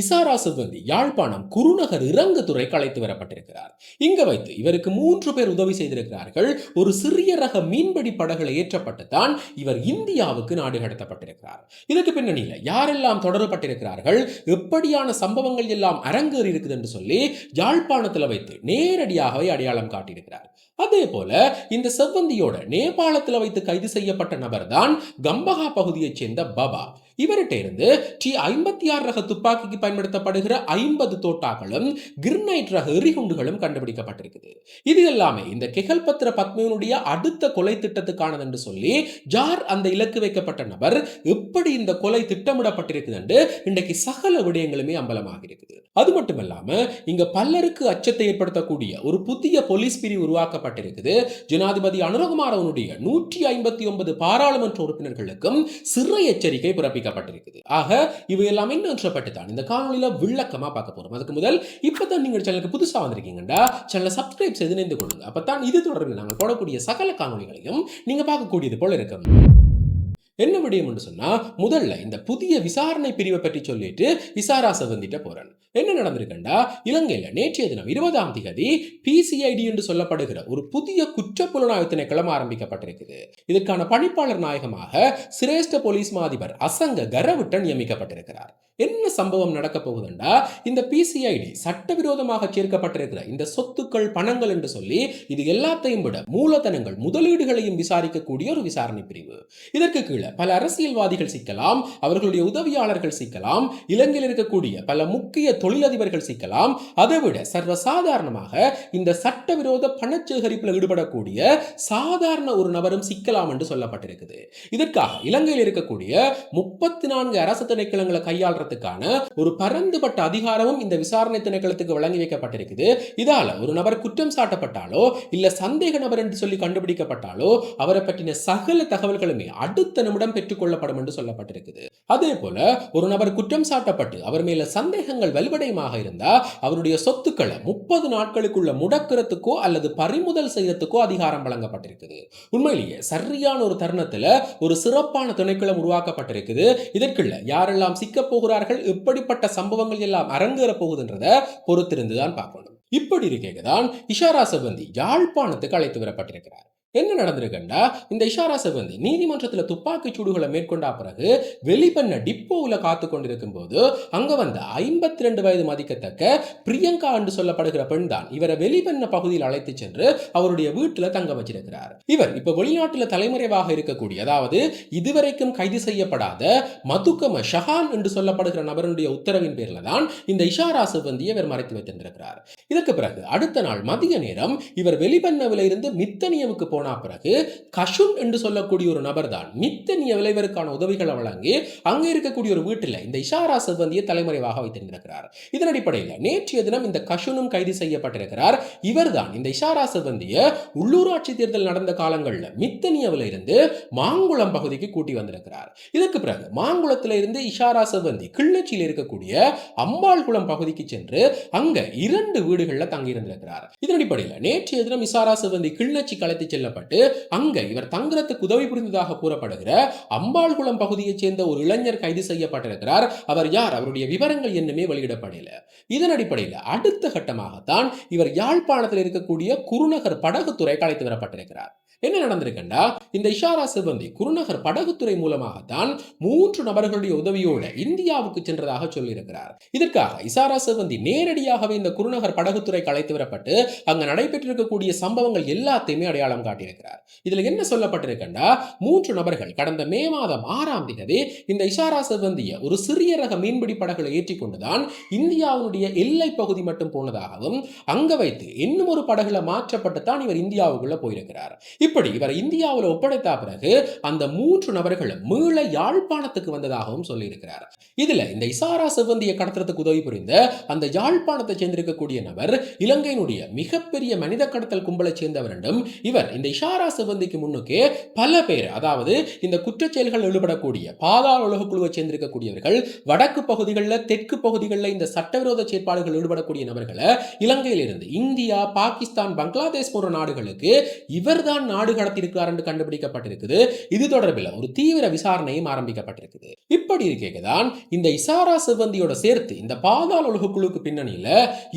இசாரா சிவந்தி யாழ்ப்பாணம் குருநகர் இறங்குதுறைக்கு அழைத்து வரப்பட்டிருக்கிறார். இங்கு வைத்து இவருக்கு மூன்று பேர் உதவி செய்திருக்கிறார்கள். ஒரு சிறிய ரக மீன்பிடி படகுல ஏற்றப்பட்டுத்தான் இவர் இந்தியாவுக்கு நாடு கடத்தப்பட்டிருக்கிறார். இதற்கு பின்னணியில யாரெல்லாம் தொடரப்பட்டிருக்கிறார்கள்? எப்படியான சம்பவங்கள் எல்லாம் அரங்கேறி இருக்குது என்று சொல்லி யாழ்ப்பாணத்துல வைத்து நேரடியாகவே அடையாளம் காட்டியிருக்கிறார். அதே போல இந்த செவ்வந்தியோட நேபாளத்துல வைத்து கைது செய்யப்பட்ட நபர் தான் கம்பஹா பகுதியைச் சேர்ந்த பபா. இவர்கிட்ட இருந்து டி ஐம்பத்தி ஆறு ரக துப்பாக்கிக்கு பயன்படுத்தப்படுகிற ஐம்பது தோட்டாக்களும் கிர்னைட் ரக எறிகுண்டுகளும் கண்டுபிடிக்கப்பட்டிருக்குது. இது எல்லாமே இந்த கெகல்பத்திர பத்மினுடைய அடுத்த கொலை திட்டத்துக்கானது என்று சொல்லி ஜார் அந்த இலக்கு வைக்கப்பட்ட நபர் எப்படி இந்த கொலை திட்டமிடப்பட்டிருக்குது என்று இன்றைக்கு சகல விடயங்களுமே அம்பலமாக இருக்குது அது மட்டும் இல்லாம இங்க பலருக்கு அச்சத்தை ஏற்படுத்தக்கூடிய ஒரு புதிய போலீஸ் பிரிவு உருவாக்கப்பட்டிருக்குது. ஜனாதிபதி அனுரகுமாரவனுடைய நூற்றி ஐம்பத்தி ஒன்பது பாராளுமன்ற உறுப்பினர்களுக்கும் சிறை எச்சரிக்கை பிறப்பிக்க அளிக்கப்பட்டிருக்குது ஆக இவை எல்லாம் இன்னொன்றப்பட்டு தான் இந்த காணொலியில் விளக்கமாக பார்க்க போறோம். அதுக்கு முதல் இப்பதான் நீங்க சேனலுக்கு புதுசா வந்திருக்கீங்கடா சேனலை சப்ஸ்கிரைப் செய்து இணைந்து கொள்ளுங்க. அப்பதான் இது தொடர்பில் நாங்கள் போடக்கூடிய சகல காணொலிகளையும் நீங்க பார்க்கக்கூடியது போல இருக்கும். என்ன விடியும் என்று சொன்னா முதல்ல இந்த புதிய விசாரணை பிரிவை பற்றி சொல்லிட்டு விசாரா செவந்திட்ட போறேன். என்ன நடந்திருக்கண்டா? இலங்கையில நேற்றைய தினம் இருபதாம் தேதி பிசிஐடி என்று சொல்லப்படுகிற ஒரு புதிய குற்ற குற்றப்புலனாய்வு திணைக்களம் ஆரம்பிக்கப்பட்டிருக்குது. இதற்கான பணிப்பாளர் நாயகமாக சிரேஷ்ட போலீஸ் மாதிபர் அசங்க கரவிட்ட நியமிக்கப்பட்டிருக்கிறார். என்ன சம்பவம் நடக்க போகுதுண்டா? இந்த பிசிஐடி சட்டவிரோதமாக சேர்க்கப்பட்டிருக்கிற இந்த சொத்துக்கள் பணங்கள் என்று சொல்லி இது எல்லாத்தையும் விட மூலதனங்கள் முதலீடுகளையும் விசாரிக்கக்கூடிய ஒரு விசாரணை பிரிவு. இதற்கு கீழே பல அரசியல்வாதிகள் சிக்கலாம் அவர்களுடைய உதவியாளர்கள் சிக்கலாம் இலங்கையில் இருக்கக்கூடிய பல முக்கிய தொழிலதிபர்கள் சிக்கலாம். அதைவிட சர்வசாதாரணமாக இந்த சட்டவிரோத பணச்சேகரிப்பில் ஈடுபடக்கூடிய சாதாரண ஒரு நபரும் சிக்கலாம் என்று சொல்லப்பட்டிருக்குது. இதற்காக இலங்கையில் இருக்கக்கூடிய முப்பத்தி நான்கு அரசு திணைக்களங்களை கையாளுறதுக்கான ஒரு பரந்துபட்ட அதிகாரமும் இந்த விசாரணை திணைக்களத்துக்கு வழங்கி வைக்கப்பட்டிருக்குது. இதால ஒரு நபர் குற்றம் சாட்டப்பட்டாலோ இல்ல சந்தேக நபர் என்று சொல்லி கண்டுபிடிக்கப்பட்டாலோ அவரை பற்றின சகல தகவல்களுமே அடுத்த நிமிடம் பெற்றுக்கொள்ளப்படும் என்று சொல்லப்பட்டிருக்குது. அதே போல ஒரு நபர் குற்றம் சாட்டப்பட்டு அவர் மேல சந்தேகங்கள் வலுவடையமாக இருந்தா அவருடைய சொத்துக்களை முப்பது நாட்களுக்குள்ள முடக்கிறதுக்கோ அல்லது பறிமுதல் செய்யறதுக்கோ அதிகாரம் வழங்கப்பட்டிருக்குது. உண்மையிலேயே சரியான ஒரு தருணத்துல ஒரு சிறப்பான திணைக்களம் உருவாக்கப்பட்டிருக்குது. இதற்குள்ள யாரெல்லாம் சிக்க போகிறார்கள் எப்படிப்பட்ட சம்பவங்கள் எல்லாம் அரங்கேற போகுதுன்றத பொறுத்திருந்துதான் பார்க்கணும். இப்படி இருக்கேதான் இஷாரா செவந்தி யாழ்ப்பாணத்துக்கு அழைத்து வரப்பட்டிருக்கிறார். என்ன நடந்திருக்குண்டா? இந்த இஷாரா செவந்தி நீதிமன்றத்தில் துப்பாக்கி சூடுகளை மேற்கொண்டா பிறகு வெளிப்பண்ண டிப்போவில் காத்து கொண்டிருக்கும் போது அங்க வந்த ஐம்பத்தி ரெண்டு வயது மதிக்கத்தக்க பிரியங்கா என்று சொல்லப்படுகிற பெண் தான் இவரை வெளிப்பண்ண பகுதியில் அழைத்து சென்று அவருடைய வீட்டில் தங்க வச்சிருக்கிறார். இவர் இப்ப வெளிநாட்டில் தலைமறைவாக இருக்கக்கூடிய அதாவது இதுவரைக்கும் கைது செய்யப்படாத மதுக்கம ஷஹான் என்று சொல்லப்படுகிற நபருடைய உத்தரவின் பேர்ல தான் இந்த இஷாரா செவந்தியை இவர் மறைத்து வைத்திருந்திருக்கிறார். இதற்கு பிறகு அடுத்த நாள் மதிய நேரம் இவர் வெளிப்பண்ணவில இருந்து மித்தனியவுக்கு போன பிறகு கஷுன் என்று சொல்லக்கூடிய ஒரு நபர் தான் மித்தனிய விளைவருக்கான உதவிகளை வழங்கி அங்கே இருக்கக்கூடிய ஒரு வீட்டில் இந்த இஷாரா செவ்வந்தியை தலைமறைவாக வைத்திருந்திருக்கிறார். இதன் அடிப்படையில் நேற்றைய தினம் இந்த கஷுனும் கைது செய்யப்பட்டிருக்கிறார். இவர்தான் இந்த இஷாரா செவ்வந்தியை உள்ளூராட்சி தேர்தல் நடந்த காலங்களில் மித்தனியவில இருந்து மாங்குளம் பகுதிக்கு கூட்டி வந்திருக்கிறார். இதற்கு பிறகு மாங்குளத்தில் இருந்து இஷாரா செவ்வந்தி கிள்ளச்சியில் இருக்கக்கூடிய அம்பாள்குளம் பகுதிக்கு சென்று அங்க இரண்டு வீடுகளில் தங்கியிருந்திருக்கிறார். இதன் அடிப்படையில் நேற்றைய தினம் இஷாரா செவ்வந்தி கிள்ளச்சி கலைத்து செல்லப்பட்டு அங்க இவர் தங்குறதுக்கு உதவி புரிந்ததாக கூறப்படுகிற அம்பாள்குளம் பகுதியைச் சேர்ந்த ஒரு இளைஞர் கைது செய்யப்பட்டிருக்கிறார். அவர் யார்? அவருடைய விவரங்கள் என்னமே வெளியிடப்படல. இதன் அடிப்படையில் அடுத்த கட்டமாகத்தான் இவர் யாழ்ப்பாணத்தில் இருக்கக்கூடிய குருநகர் படகுத்துறை அழைத்து வரப்பட்டிருக்கிறார். என்ன நடந்திருக்குண்டா? இந்த இஷாரா சிவந்தி குருநகர் படகுத்துறை மூலமாகத்தான் மூன்று நபர்களுடைய உதவியோடு இந்தியாவுக்கு சென்றதாக சொல்லியிருக்கிறார். இதற்காக இசாரா சிவந்தி நேரடியாகவே இந்த குருநகர் படகுத்துறைக்கு அழைத்து வரப்பட்டு அங்கு நடைபெற்றிருக்கக்கூடிய சம்பவங்கள் எல்லாத்தையுமே அடையாளம் காட்டியிருக்கிறார். இதுல என்ன சொல்லப்பட்டிருக்கண்டா? மூன்று நபர்கள் கடந்த மே மாதம் ஆறாம் தேதி இந்த இஷாரா சிவந்திய ஒரு சிறிய ரக மீன்பிடி படகுகளை ஏற்றிக்கொண்டுதான் இந்தியாவுடைய எல்லை பகுதி மட்டும் போனதாகவும் அங்க வைத்து இன்னும் ஒரு படகுல மாற்றப்பட்டு தான் இவர் இந்தியாவுக்குள்ள போயிருக்கிறார். இப்படி இவர் இந்தியாவில் ஒப்படைத்த பிறகு அந்த மூன்று நபர்களும் மீள யாழ்ப்பாணத்துக்கு வந்ததாகவும் சொல்லியிருக்கிறார். இதுல இந்த இசாரா செவ்வந்தியை கடத்துறதுக்கு உதவி புரிந்த அந்த யாழ்ப்பாணத்தை சேர்ந்திருக்கக்கூடிய நபர் இலங்கையினுடைய மிகப்பெரிய மனித கடத்தல் கும்பலை சேர்ந்தவர் என்றும் இவர் இந்த இஷாரா செவ்வந்திக்கு முன்னுக்கே பல பேர் அதாவது இந்த குற்றச்செயல்கள் ஈடுபடக்கூடிய பாதாள உலக குழுவை சேர்ந்திருக்கக்கூடியவர்கள் வடக்கு பகுதிகளில் தெற்கு பகுதிகளில் இந்த சட்டவிரோத செயற்பாடுகள் ஈடுபடக்கூடிய நபர்களை இலங்கையிலிருந்து இந்தியா பாகிஸ்தான் பங்களாதேஷ் போன்ற நாடுகளுக்கு இவர்தான் நாடு கடத்தியிருக்கிறார் என்று கண்டுபிடிக்கப்பட்டிருக்குது. இது தொடர்பில் ஒரு தீவிர விசாரணையும் ஆரம்பிக்கப்பட்டிருக்குது. இப்படி இருக்கேதான் இந்த இசாரா சிவந்தியோட சேர்த்து இந்த பாதாள உலக குழுக்கு பின்னணியில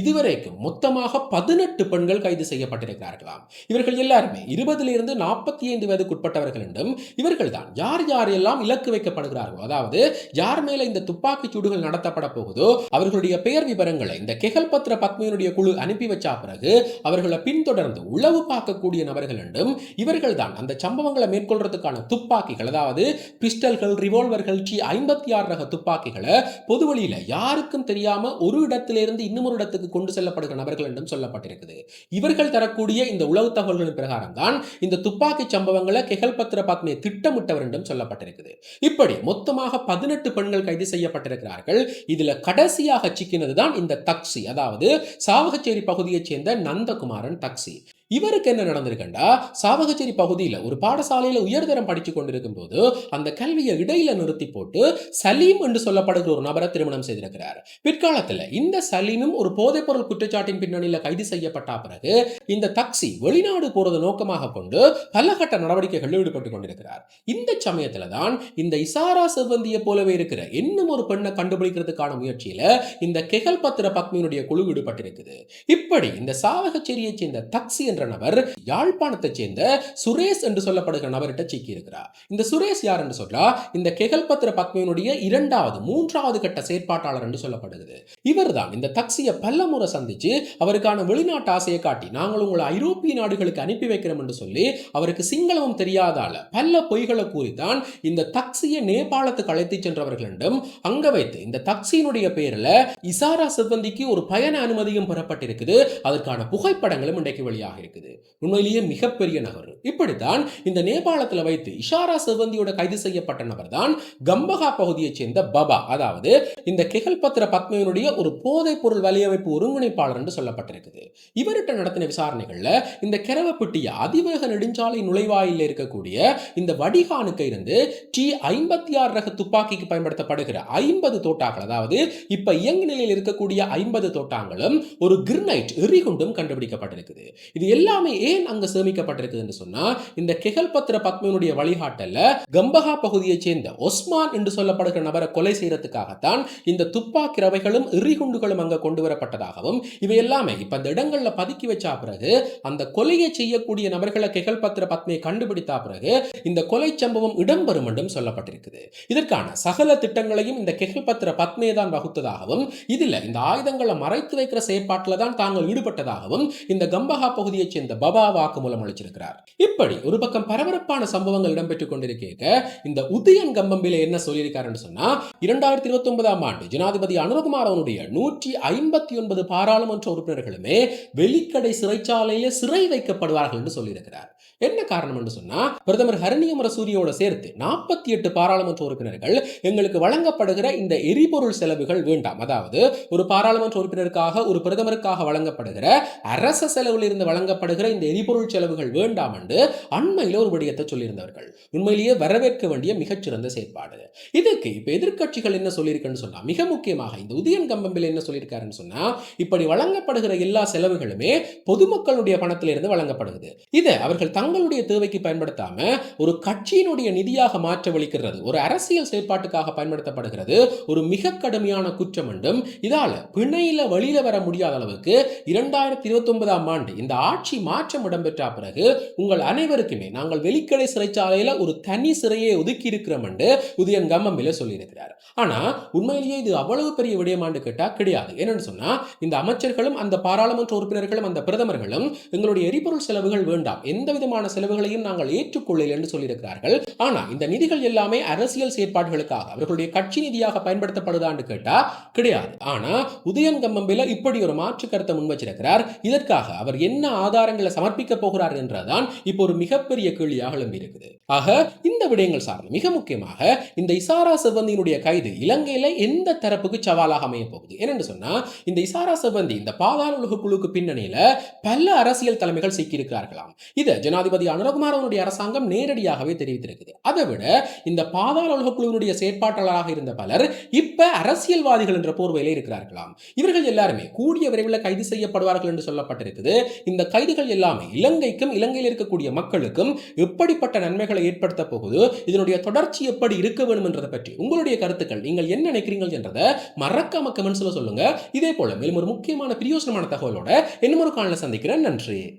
இதுவரைக்கும் மொத்தமாக பதினெட்டு பெண்கள் கைது செய்யப்பட்டிருக்கிறார்களாம். இவர்கள் எல்லாருமே இருபதுல இருந்து நாற்பத்தி ஐந்து வயதுக்குட்பட்டவர்கள் என்றும் இவர்கள் தான் யார் யார் எல்லாம் இலக்கு வைக்கப்படுகிறார்களோ அதாவது யார் மேல இந்த துப்பாக்கி சூடுகள் நடத்தப்பட போகுதோ அவர்களுடைய பெயர் விவரங்களை இந்த கெகல் பத்ர பத்மியினுடைய குழு அனுப்பி வச்சா பிறகு அவர்களை பின்தொடர்ந்து உளவு பார்க்கக்கூடிய நபர்கள் என்றும் இவர்கள் தான் அந்த சம்பவங்களை மேற்கொள்றதுக்கான துப்பாக்கிகள். அதாவது பிஸ்டல்கள் ரிவால்வர்கள் டி ஐம்பத்தி ஆறு ரக துப்பாக்கிகளை பொதுவழியில யாருக்கும் தெரியாம ஒரு இடத்திலிருந்து இன்னும் ஒரு இடத்துக்கு கொண்டு செல்லப்படுகிற நபர்கள் என்றும் சொல்லப்பட்டிருக்குது. இவர்கள் தரக்கூடிய இந்த உளவு தகவல்களின் பிரகாரம் தான் இந்த துப்பாக்கி சம்பவங்களை கெகல் பத்திர பாத்மியை திட்டமிட்டவர் என்றும் சொல்லப்பட்டிருக்குது. இப்படி மொத்தமாக பதினெட்டு பெண்கள் கைது செய்யப்பட்டிருக்கிறார்கள். இதுல கடைசியாக சிக்கினது தான் இந்த தக்சி அதாவது சாவகச்சேரி பகுதியைச் சேர்ந்த நந்தகுமாரன் தக்சி. இவருக்கு என்ன நடந்திருக்கண்டா? சாவகச்சேரி பகுதியில் ஒரு பாடசாலையில் உயர்தரம் படித்து கொண்டிருக்கும் போது அந்த கல்வியை இடையில நிறுத்தி போட்டு சலீம் என்று சொல்லப்படுகிற ஒரு நபரை திருமணம் செய்திருக்கிறார். பிற்காலத்தில் இந்த சலீமும் ஒரு போதைப்பொருள் குற்றச்சாட்டின் பின்னணியில் கைது செய்யப்பட்ட பிறகு இந்த தக்சி வெளிநாடு போறது நோக்கமாக கொண்டு பல கட்ட நடவடிக்கைகளில் ஈடுபட்டு கொண்டிருக்கிறார். இந்த சமயத்தில் தான் இந்த இசாரா செவ்வந்தியை போலவே இருக்கிற இன்னும் ஒரு பெண்ணை கண்டுபிடிக்கிறதுக்கான முயற்சியில இந்த கெகல் பத்திர பத்மியினுடைய குழு ஈடுபட்டிருக்குது. இப்படி இந்த சாவகச்சேரியை சேர்ந்த தக்சி என்ற நபர் யாழ்ப்பாணத்தைச் சேர்ந்த சுரேஷ் என்று சொல்லப்படுகிற நபர்கிட்ட சிக்கி இருக்கிறார் இந்த சுரேஷ் யார் என்று சொல்றா இந்த கெகல் பத்திர பத்மியினுடைய இரண்டாவது மூன்றாவது கட்ட செயற்பாட்டாளர் என்று சொல்லப்படுகிறது. இவர்தான் இந்த தக்சியை பல முறை சந்திச்சு அவருக்கான வெளிநாட்டு ஆசையை காட்டி நாங்கள் உங்களை ஐரோப்பிய நாடுகளுக்கு அனுப்பி வைக்கிறோம் என்று சொல்லி அவருக்கு சிங்களமும் தெரியாதால பல பொய்களை கூறித்தான் இந்த தக்சியை நேபாளத்துக்கு அழைத்து சென்றவர்களிடம் அங்க வைத்து இந்த தக்சியினுடைய பேரில் இசாரா சிப்பந்திக்கு ஒரு பயண அனுமதியும் பெறப்பட்டிருக்குது. அதற்கான புகைப்படங்களும் இன்றைக்கு வெளியாக இருக்குது. உண்மையிலேயே மிகப்பெரிய நகர் இப்படித்தான் இந்த நேபாளத்தில் வைத்து இஷாரா செவ்வந்தியோட கைது செய்யப்பட்ட நபர் தான் கம்பகா பகுதியைச் சேர்ந்த பபா. அதாவது இந்த கெகல் பத்திர பத்மனுடைய ஒரு போதைப் பொருள் வலையமைப்பு ஒருங்கிணைப்பாளர் என்று சொல்லப்பட்டிருக்குது. இவர்கிட்ட நடத்தின விசாரணைகள்ல இந்த கெரவப்பட்டிய அதிவேக நெடுஞ்சாலை நுழைவாயில் இருக்கக்கூடிய இந்த வடிகானுக்கு இருந்து டி ஐம்பத்தி ஆறு ரக துப்பாக்கிக்கு பயன்படுத்தப்படுகிற ஐம்பது தோட்டாக்கள் அதாவது இப்ப இயங்கு நிலையில் இருக்கக்கூடிய ஐம்பது தோட்டாங்களும் ஒரு கிர்னைட் எரிகுண்டும் கண்டுபிடிக்கப்பட்டிருக்குது. இது எல்லாமே ஏன் அங்க சேமிக்கப்பட்டிருக்குதுன்னு சொன்னா இந்த கெகல் பத்திர பத்மனுடைய வழிகாட்டல கம்பகா பகுதியைச் சேர்ந்த ஒஸ்மான் என்று சொல்லப்படுகிற நபரை கொலை செய்யறதுக்காகத்தான் இந்த துப்பாக்கி ரவைகளும் இறிகுண்டுகளும் அங்க கொண்டு வரப்பட்டதாகவும் இவை எல்லாமே இப்ப அந்த இடங்கள்ல பதுக்கி வச்சா பிறகு அந்த கொலையை செய்யக்கூடிய நபர்களை கெகல் பத்திர பத்மையை கண்டுபிடித்தா பிறகு இந்த கொலை சம்பவம் இடம்பெறும் என்றும் சொல்லப்பட்டிருக்குது. இதற்கான சகல திட்டங்களையும் இந்த கெகல் பத்திர பத்மையை தான் வகுத்ததாகவும் இதுல இந்த ஆயுதங்களை மறைத்து வைக்கிற செயற்பாட்டில் தான் தாங்கள் ஈடுபட்டதாகவும் இந்த கம்பஹா பகுதியைச் சேர்ந்த பபா வாக்குமூலம் அளிச்சிருக்கிறார். இப்படி ஒரு பக்கம் பரபரப்பான சம்பவங்கள் இடம்பெற்றுக் கொண்டிருக்க இந்த உதயன் கம்பம்பில என்ன சொல்லியிருக்காருன்னு சொன்னா இரண்டாயிரத்தி இருபத்தி ஒன்பதாம் ஆண்டு ஜனாதிபதி அனுரகுமார் அவனுடைய நூற்றி ஐம்பத்தி ஒன்பது பாராளுமன்ற உறுப்பினர்களுமே வெளிக்கடை சிறைச்சாலையிலே சிறை வைக்கப்படுவார்கள் என்று சொல்லியிருக்கிறார். என்ன காரணம் என்று சொன்னா பிரதமர் ஹரணியமர சூரியோட சேர்த்து நாற்பத்தி எட்டு பாராளுமன்ற உறுப்பினர்கள் எங்களுக்கு வழங்கப்படுகிற இந்த எரிபொருள் செலவுகள் வேண்டாம். அதாவது ஒரு பாராளுமன்ற உறுப்பினருக்காக ஒரு பிரதமருக்காக வழங்கப்படுகிற அரச செலவில் இருந்து வழங்க வழங்கப்படுகிற இந்த எரிபொருள் செலவுகள் வேண்டாம் என்று அண்மையில் ஒரு விடயத்தை சொல்லியிருந்தார்கள் உண்மையிலேயே வரவேற்க வேண்டிய மிகச்சிறந்த செயற்பாடு. இதுக்கு இப்ப எதிர்கட்சிகள் என்ன சொல்லியிருக்குன்னு சொன்னா மிக முக்கியமாக இந்த உதயன் கம்பம்பில் என்ன சொல்லியிருக்காருன்னு சொன்னா இப்படி வழங்கப்படுகிற எல்லா செலவுகளுமே பொதுமக்களுடைய பணத்திலிருந்து வழங்கப்படுகிறது. இதை அவர்கள் தங்களுடைய தேவைக்கு பயன்படுத்தாம ஒரு கட்சியினுடைய நிதியாக மாற்ற வலிக்கிறது ஒரு அரசியல் செயற்பாட்டுக்காக பயன்படுத்தப்படுகிறது ஒரு மிக கடுமையான குற்றம் என்றும் இதால பிணையில வழியில வர முடியாத அளவுக்கு இரண்டாயிரத்தி இருபத்தி ஒன்பதாம் ஆண்டு இந்த ஆட்சி மாற்றம் இடம்பெற்ற பிறகு உங்கள் அனைவருக்குமே நாங்கள் வெளிக்கடை சிறைச்சாலையில ஒரு தனி சிறையை ஒதுக்கி இருக்கிறோம் என்று உதயன் கம்மம்பில சொல்லியிருக்கிறார். ஆனா உண்மையிலேயே இது அவ்வளவு பெரிய விடயமாண்டு கேட்டால் கிடையாது. என்னன்னு சொன்னா இந்த அமைச்சர்களும் அந்த பாராளுமன்ற உறுப்பினர்களும் அந்த பிரதமர்களும் எங்களுடைய எரிபொருள் செலவுகள் வேண்டாம். எந்த விதமான செலவுகளையும் நாங்கள் ஏற்றுக்கொள்ளில் என்று சொல்லியிருக்கிறார்கள். ஆனா இந்த நிதிகள் எல்லாமே அரசியல் செயற்பாடுகளுக்காக அவர்களுடைய கட்சி நிதியாக பயன்படுத்தப்படுதான்னு கேட்டால் கிடையாது. ஆனா உதயன் கம்மம்பில இப்படி ஒரு மாற்று கருத்தை முன் வச்சிருக்கிறார் இதற்காக அவர் என்ன ஆதாரங்களை சமர்ப்பிக்க போகிறார் என்றதான் இப்போ ஒரு மிகப்பெரிய கேள்வியாக எழும்பி இருக்குது. ஆக இந்த விடயங்கள் சார்ந்து மிக முக்கியமாக இந்த இசாரா செவ்வந்தியினுடைய கைது இலங்கையில எந்த தரப்புக்கு சவாலாக அமைய போகுது? ஏனென்று சொன்னா இந்த இசாரா செவ்வந்தி இந்த பாதாள உலக குழுக்கு பின்னணியில பல அரசியல் தலைமைகள் சிக்கியிருக்கிறார்களாம். இதை ஜனாதிபதி அனுரகுமார் அவருடைய அரசாங்கம் நேரடியாகவே தெரிவித்திருக்குது. அதை விட இந்த பாதாள உலக குழுவினுடைய செயற்பாட்டாளராக இருந்த பலர் இப்ப அரசியல்வாதிகள் என்ற போர்வையில இருக்கிறார்களாம். இவர்கள் எல்லாருமே கூடிய விரைவில் கைது செய்யப்படுவார்கள் என்று சொல்லப்பட்டிருக்குது. இந்த கைதுகள் எல்லாமே இலங்கைக்கும் இலங்கையில் இருக்கக்கூடிய மக்களுக்கும் எப்படிப்பட்ட நன்மைகளை ஏற்படுத்த போகுது இதனுடைய தொடர்ச்சி எப்படி இருக்க வேண்டும் என்றதை பற்றி உங்களுடைய கருத்துக்கள் நீங்கள் என்ன நினைக்கிறீர்கள் என்றதை மறக்காம கமெண்ட்ஸில் சொல்லுங்க. இதே போல மேலும் ஒரு முக்கியமான பிரியோசனமான தகவலோட இன்னும் ஒரு காலில் சந்திக்கிறேன். நன்றி.